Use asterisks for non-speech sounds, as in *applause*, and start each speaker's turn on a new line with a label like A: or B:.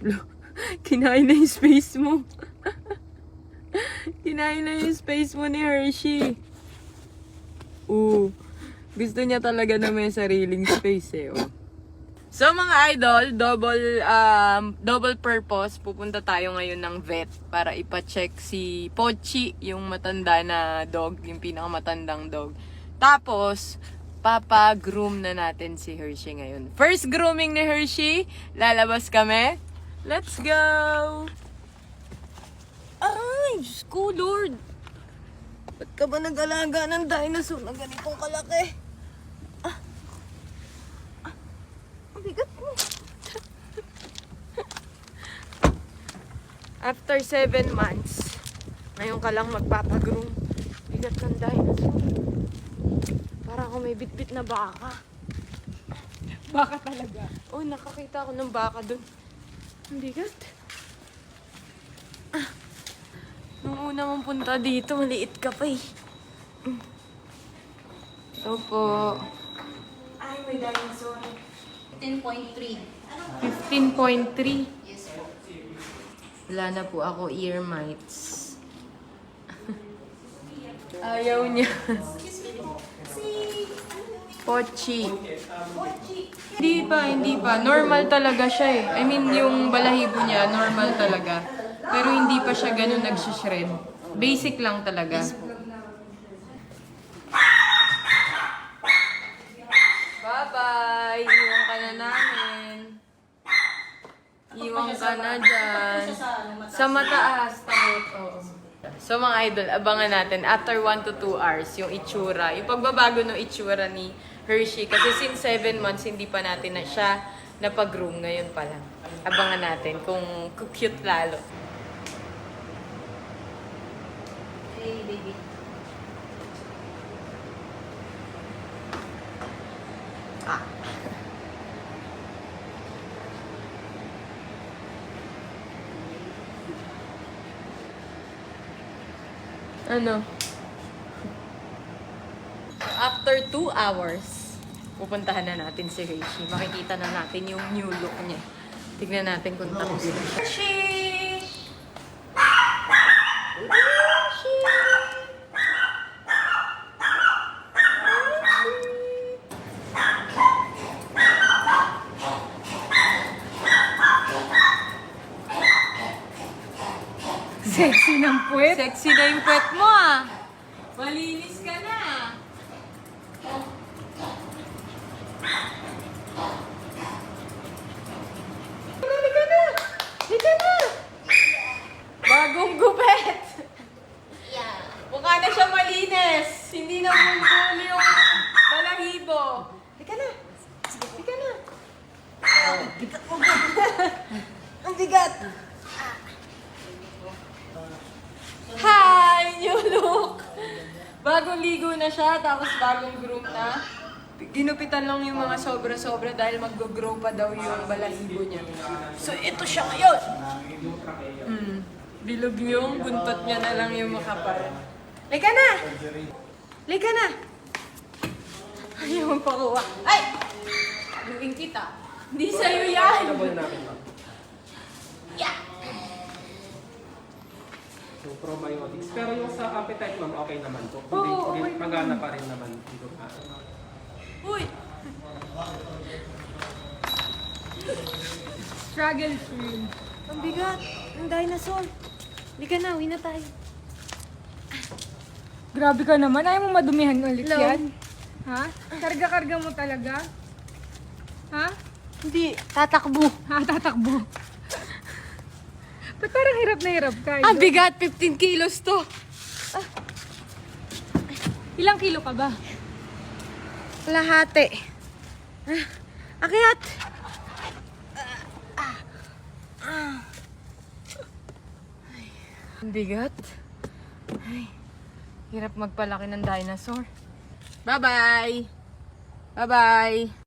A: *laughs* Kinain na yung space mo. *laughs* Kinain na yung space mo ni Hershey. Oo. Gusto niya talaga na may sariling space eh. Oh. So mga idol, double um, double purpose, pupunta tayo ngayon ng vet para ipa-check si Pochi, yung matanda na dog, yung pinakamatandang dog. Tapos, papa-groom na natin si Hershey ngayon. First grooming ni Hershey, lalabas kami. Let's go! Ay, Diyos ko, Lord! Ba't ka ba nag-alaga ng dinosaur na ganitong kalaki? Ah. Ah. Ang bigat mo. *laughs* After seven months, ngayon ka lang magpapagroom. Bigat ng dinosaur. Para ako may bitbit na baka.
B: Baka talaga.
A: Oh, nakakita ako ng baka doon. Ang bigat. Ah. Nung una mong punta dito, maliit ka pa eh. Ito po. Ay, may dinosaur.
C: 10.3.
A: 15.3.
C: Yes, sir.
A: Wala na po ako ear mites. Ayaw niya. *laughs* Pochi. Hindi pa, hindi pa. Normal talaga siya eh. I mean, yung balahibo niya, normal talaga. Pero hindi pa siya ganun nagsishred. Basic lang talaga. Bye-bye! Iwan ka na namin. Iwan ka na dyan. Sa mataas. Takot, oo. So mga idol, abangan natin after 1 to 2 hours yung itsura, yung pagbabago ng itsura ni Hershey. Kasi since 7 months, hindi pa natin na siya napag-groom ngayon pa lang. Abangan natin kung cute lalo.
C: Hey, baby.
A: Ano? After 2 hours, pupuntahan na natin si Hershey. Makikita na natin yung new look niya. Tignan natin kung tapos na siya.
B: Sexy ng puwet.
A: Sexy na yung puwet mo ah. Malinis ka na. Halika na! Halika na! Bagong gupet!
C: Yeah.
A: Mukha na siya malinis. Hindi na bulbul yung balahibo. Halika na. Halika na. Bigat mo Ang bigat. Hi! New look! Bagong ligo na siya, tapos bagong groom na. Ginupitan lang yung mga sobra-sobra dahil mag-grow pa daw yung balahibo niya. So, ito siya ngayon! Mm. Bilog yung buntot niya na lang yung makapal. Lika na! Lika na! Ayaw magpakuha. Ay! Luwing kita. Hindi sa'yo yan! Yeah!
D: So, probiotics. Pero yung sa appetite, ma'am, okay naman po.
A: Oo,
D: Hindi,
A: okay
D: hindi, magana pa rin naman dito. Ah,
A: Uy!
B: Struggle free.
A: Ang bigat! Ang dinosaur! Lika na, uwi na tayo.
B: Grabe ka naman. Ayaw mo madumihan ulit
A: Hello?
B: yan. Ha? Karga-karga mo talaga? Ha?
A: Hindi, tatakbo.
B: Ha? Tatakbo. Ba't parang hirap na hirap ka?
A: Ang bigat, 15 kilos to.
B: Ilang kilo ka ba?
A: Lahate. Ah, Akyat! Ang bigat. Ay, hirap magpalaki ng dinosaur. Bye-bye! Bye-bye!